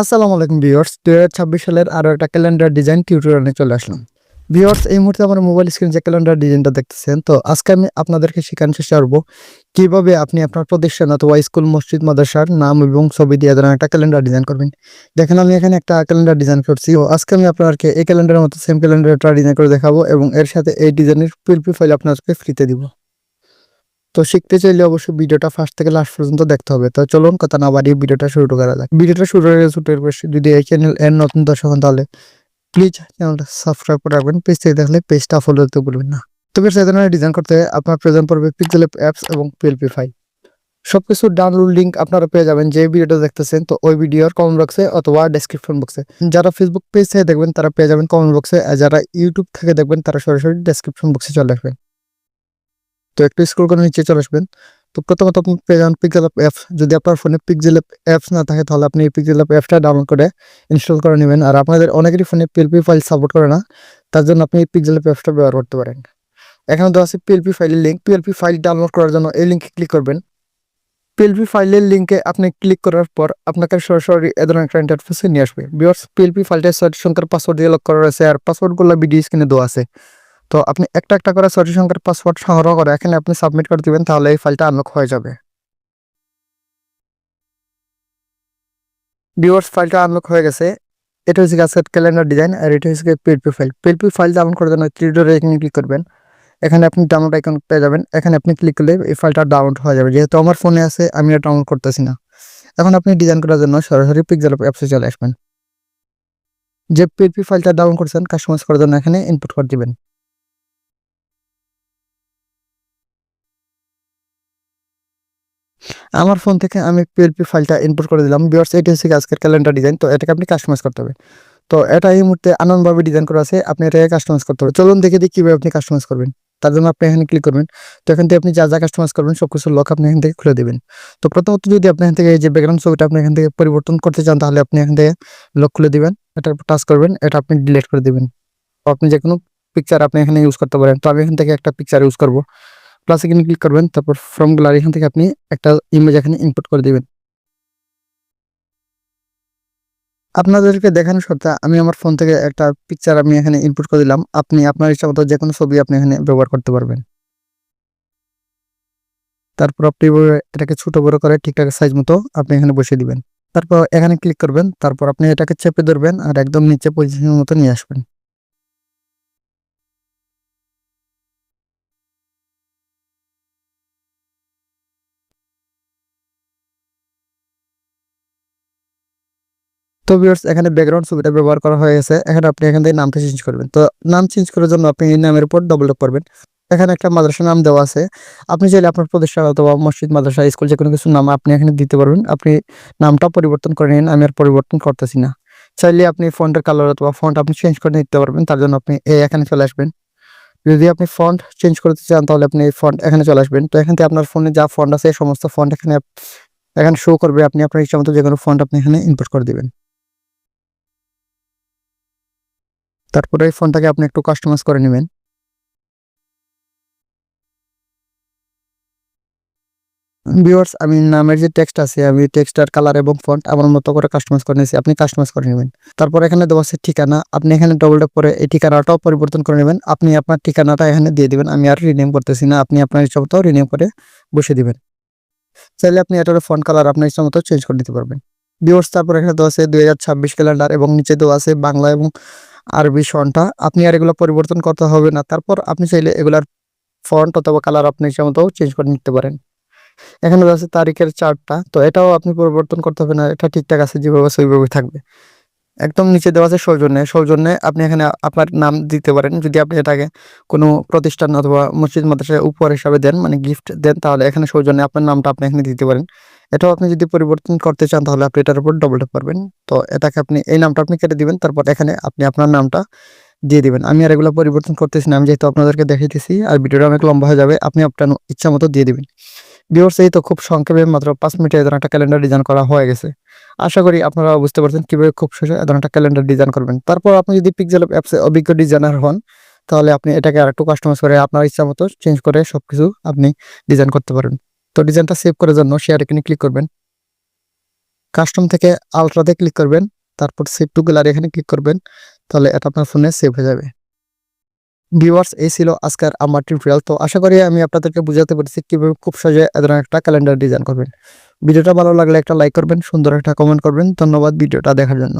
আসসালামু আলাইকুম ভিউয়ার্স হাজার ছাব্বিশ সালের আরও একটা ক্যালেন্ডার ডিজাইন টিউটোরিয়ালে চলে আসলাম। ভিউয়ার্স, এই মুহূর্তে আমার মোবাইল স্ক্রিন যে ক্যালেন্ডার ডিজাইনটা দেখতেছেন, তো আজকে আমি আপনাদেরকে শেখানোর চেষ্টা করব কীভাবে আপনি আপনার প্রতিষ্ঠান অথবা স্কুল, মসজিদ, মাদ্রাসার নাম এবং ছবি দিয়ে ধরেন একটা ক্যালেন্ডার ডিজাইন করবেন। দেখেন, আমি এখানে একটা ক্যালেন্ডার ডিজাইন করছি। ও আজকে আমি আপনাদেরকে এই ক্যালেন্ডারের মতো সেম ক্যালেন্ডারটা ডিজাইন করে দেখাবো এবং এর সাথে এই ডিজাইনের পিএলপি ফাইল আপনাদেরকে ফ্রিতে দিব। তো শিখতে চাইলে অবশ্যই ভিডিওটা ফার্স্ট থেকে লাস্ট পর্যন্ত দেখতে হবে। তো চলুন কথা না বাড়িয়ে ভিডিওটা শুরু করা যাক। ভিডিওটা শুরু হয়ে শুরু যদি এই চ্যানেল এর নতুন দর্শক তাহলে প্লিজ চ্যানেলটা সাবস্ক্রাইব করে রাখবেন। পেজ থেকে দেখলে পেজটা ফলো করতে ভুলবেন না। তো বেশ ধরনের ডিজাইন করতে আপনার প্রয়োজন পড়বে পিক্সেল অ্যাপস এবং পিএলপি ফাইল সবকিছু ডাউনলোড লিঙ্ক আপনারা পেয়ে যাবেন যে ভিডিওটা দেখতেছেন, তো ওই ভিডিওর কমেন্ট বক্সে অথবা ডেসক্রিপশন বক্সে যারা ফেসবুক পেজ থেকে দেখবেন, তারা পেয়ে যাবেন কমেন্ট বক্সে আর যারা ইউটিউব থেকে দেখবেন, তারা সরাসরি ডেসক্রিপশন বক্সে চলে আসবেন। তো একটু স্ক্রল করে নিচে চলে আসবেন। তো প্রথমত আপনি পেয়ে যান পিক্সেল অ্যাপস যদি আপনার ফোনে পিক্সেল অ্যাপস না থাকে, তাহলে আপনি এই পিক্সেল অ্যাপসটা ডাউনলোড করে ইনস্টল করে নেবেন। আর আপনাদের অনেকেরই ফোনে পিএলপি ফাইল সাপোর্ট করে না, তার জন্য আপনি এই পিক্সেল অ্যাপসটা ব্যবহার করতে পারেন। এখানে দেওয়া আছে পিএলপি ফাইলের লিঙ্ক পিএলপি ফাইল ডাউনলোড করার জন্য এই লিঙ্কে ক্লিক করবেন। পিএলপি ফাইলের লিঙ্কে আপনি ক্লিক করার পর আপনাকে সরাসরি এ ধরনের একটা ইন্টারফেসে নিয়ে আসবে। বিয়ার্স পিএলপি ফাইলটা সংখ্যার পাসওয়ার্ড দিয়ে লক করা রয়েছে, আর পাসওয়ার্ডগুলো ভিডিও স্ক্রিনে দেওয়া আছে। তো আপনি একটা একটা করে ছয়টি সংখ্যার পাসওয়ার্ড সংগ্রহ করে এখানে আপনি সাবমিট করে দিবেন, তাহলে এই ফাইলটা আনলক হয়ে যাবে। ভিউয়ার্স ফাইলটা আনলক হয়ে গেছে। এটা হচ্ছে আজকের ক্যালেন্ডার ডিজাইন আর এটা হচ্ছে PLP file PLP file download করার জন্য থ্রি এখানে ক্লিক করবেন। এখানে আপনি ডাউনলোড আইকন পেয়ে যাবেন। এখানে আপনি ক্লিক করলে এই ফাইলটা ডাউনলোড হয়ে যাবে। যেহেতু আমার ফোনে আছে, আমি এটা ডাউনলোড করতেছি না। এখন আপনি ডিজাইন করার জন্য সরাসরি পিক্সেল অ্যাপসে চলে আসবেন। যে পিএলপি ফাইলটা ডাউনলোড করছেন কাস্টমাইজ করার জন্য এখানে ইনপুট করে দিবেন। আমার ফোন থেকে আমি পিএলপি ফাইলটা ইনপুট করে দিলাম। বিয়ার্স এটা হচ্ছে আজকের ক্যালেন্ডার ডিজাইন তো এটাকে আপনি কাস্টমাইজ করতে হবে। তো এটা এই মুহূর্তে আনন্দভাবে ডিজাইন করা আছে, আপনি এটাকে কাস্টমাইজ করতে হবে। চলুন দেখে দিই কীভাবে আপনি কাস্টমাইজ করবেন। তার জন্য আপনি এখানে ক্লিক করবেন। তো এখান থেকে আপনি যা যা কাস্টমাইজ করবেন সব কিছু লক আপনি এখান থেকে খুলে দেবেন। তো প্রথমত যদি আপনি এখান থেকে এই যে ব্যাকগ্রাউন্ড ছবিটা আপনি এখান থেকে পরিবর্তন করতে চান, তাহলে আপনি এখান থেকে লক খুলে দিবেন। এটা টাচ করবেন, এটা আপনি ডিলিট করে দিবেন। আপনি যে কোনো পিকচার আপনি এখানে ইউজ করতে পারেন। তো আমি এখান থেকে একটা পিকচার ইউজ করব। প্লাস এখানে ক্লিক করবেন, তারপর ফ্রম গ্যালারি এখান থেকে আপনি একটা ইমেজ এখানে ইনপুট করে দিবেন। আপনাদেরকে দেখানোর সাথে আমি আমার ফোন থেকে একটা পিকচার আমি এখানে ইনপুট করে দিলাম, আপনি আপনার ইচ্ছা মতো যে কোনো ছবি আপনি এখানে ব্যবহার করতে পারবেন। তারপর আপনি এটাকে ছোট বড় করে ঠিকঠাক সাইজ মতো আপনি এখানে বসিয়ে দিবেন। তারপর এখানে ক্লিক করবেন, তারপর আপনি এটাকে চেপে ধরবেন আর একদম নিচে পজিশনের মতো নিয়ে আসবেন। তো ভিউয়ার্স এখানে ব্যাকগ্রাউন্ড ছবিটা ব্যবহার করা হয়ে গেছে। এখানে আপনি এখান থেকে নামটা চেঞ্জ করবেন। তো নাম চেঞ্জ করার জন্য আপনি এই নামের উপর ডবল টপ করবেন। এখানে একটা মাদ্রাসা নাম দেওয়া আছে। আপনি চাইলে আপনার প্রতিষ্ঠান অথবা মসজিদ, মাদ্রাসা, স্কুল যে কোনো কিছু নাম আপনি এখানে দিতে পারবেন। আপনি নামটা পরিবর্তন করে নিন, আমি আর পরিবর্তন করতেছি না। চাইলে আপনি ফন্টের কালার অথবা ফন্ট আপনি চেঞ্জ করে নিতে পারবেন, তার জন্য আপনি এই এখানে চলে আসবেন। যদি আপনি ফন্ট চেঞ্জ করতে চান, তাহলে আপনি এই ফন্ট এখানে চলে আসবেন। তো এখান থেকে আপনার ফোনে যা ফন্ট আছে সমস্ত ফন্ট এখানে এখানে শো করবে। আপনি আপনার ইচ্ছা মতো যে কোনো ফন্ট আপনি এখানে ইনপুট করে দিবেন। তারপরে এই ফোনটাকে আপনি একটু কাস্টমাইজ করে নেবেন। ভিউয়ার্স আমি নামের যে টেক্সট আছে, আমি টেক্সটার কালার এবং ফন্ট আমার মতো করে কাস্টমাইজ করে নিয়েছি, আপনি কাস্টমাইজ করে নেবেন। তারপর এখানে দেওয়া আছে ঠিকানা, আপনি এখানে ডবল ট্যাপ করে এই ঠিকানাটাও পরিবর্তন করে নেবেন। আপনি আপনার ঠিকানাটা এখানে দিয়ে দিবেন, আমি আর রিনেম করতেছি না, আপনি আপনার ইচ্ছা মতো রিনেম করে বসে দিবেন। চাইলে আপনি এটার ফন্ট কালার আপনার ইচ্ছা মতো চেঞ্জ করে নিতে পারবেন। ভিউয়ার্স তারপর এখানে দেওয়া আছে দুই হাজার ছাব্বিশ ক্যালেন্ডার এবং নিচে দেওয়া আছে বাংলা এবং আরবি সনটা, আপনি আর এগুলো পরিবর্তন করতে হবে না। তারপর আপনি চাইলে এগুলার ফন্ট অথবা কালার আপনি ইচ্ছা মতো চেঞ্জ করে নিতে পারেন। এখানে আছে তারিখের চার্টটা, তো এটাও আপনি পরিবর্তন করতে হবে না, এটা ঠিকঠাক আছে, যেভাবে আছে ওইভাবে থাকবে। একদম নিচে দেওয়া আছে সৌজন্যে সৌজন্যে আপনি এখানে আপনার নাম দিতে পারেন। যদি আপনি এটাকে কোনো প্রতিষ্ঠান অথবা মসজিদ মাদ্রাসায় উপহার হিসাবে দেন মানে গিফট দেন, তাহলে এখানে সৌজন্যে আপনার নামটা আপনি এখানে দিতে পারেন। এটাও আপনি যদি পরিবর্তন করতে চান, তাহলে আপনি এটার উপর ডবল ট্যাপ করবেন। তো এটাকে আপনি, এই নামটা আপনি কেটে দিবেন, তারপর এখানে আপনি আপনার নামটা দিয়ে দিবেন। আমি আর এগুলো পরিবর্তন করতেছি না, আমি যেহেতু আপনাদেরকে দেখাইতেছি, আর ভিডিওটা অনেক লম্বা হয়ে যাবে, আপনি আপনার ইচ্ছা মতো দিয়ে দিবেন। ভিউয়ার্স এই তো খুব সংক্ষেপে মাত্র পাঁচ মিনিটে এদের একটা ক্যালেন্ডার ডিজাইন করা হয়ে গেছে। আশা করি আপনারা বুঝতে পারছেন কীভাবে খুব সহজে এদের একটা ক্যালেন্ডার ডিজাইন করবেন। তারপর আপনি যদি পিক্সেল অ্যাপসে অভিজ্ঞ ডিজাইনার হন, তাহলে আপনি এটাকে আরেকটু কাস্টমাইজ করে আপনার ইচ্ছা মতো চেঞ্জ করে সবকিছু আপনি ডিজাইন করতে পারেন তো ডিজাইনটা সেভ করার জন্য শেয়ার এখানে ক্লিক করবেন। কাস্টম থেকে আলট্রাতে ক্লিক করবেন, তারপর সেভ টু গ্যালারি এখানে ক্লিক করবেন, তাহলে এটা আপনার ফোনে সেভ হয়ে যাবে। ভিউয়ার্স এই ছিল আজকের আমার টিউটোরিয়াল তো আশা করি আমি আপনাদেরকে বুঝাতে পেরেছি কীভাবে খুব সহজে এ ধরনের একটা ক্যালেন্ডার ডিজাইন করবেন। ভিডিওটা ভালো লাগলে একটা লাইক করবেন, সুন্দর একটা কমেন্ট করবেন। ধন্যবাদ ভিডিওটা দেখার জন্য।